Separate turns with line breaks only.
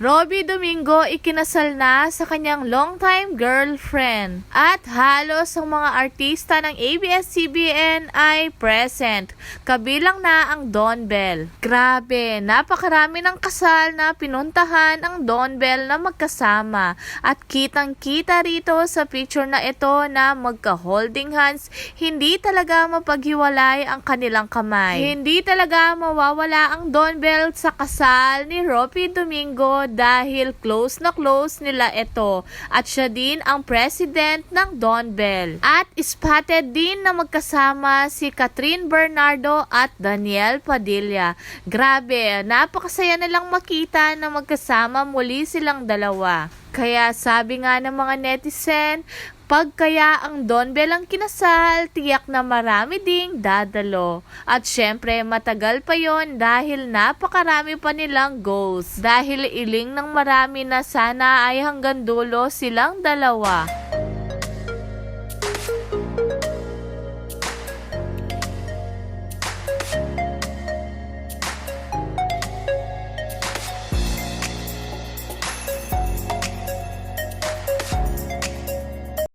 Robby Domingo ikinasal na sa kanyang longtime girlfriend. At halos ang mga artista ng ABS-CBN ay present. Kabilang na ang Don Bell. Grabe, napakarami ng kasal na pinuntahan ang Don Bell na magkasama. At kitang-kita rito sa picture na ito na magka-holding hands, hindi talaga mapaghiwalay ang kanilang kamay. Hindi talaga mawawala ang Don Bell sa kasal ni Robby Domingo dahil close na close nila ito. At siya din ang president ng Don Bell. At spotted din na magkasama si Catherine Bernardo at Daniel Padilla. Grabe, napakasaya nilang makita na magkasama muli silang dalawa. Kaya sabi nga ng mga netizen, pag kaya ang Don Bell ang kinasal, tiyak na marami ding dadalo. At syempre, matagal pa yon dahil napakarami pa nilang goals. Dahil iling ng marami na sana ay hanggang dulo silang dalawa.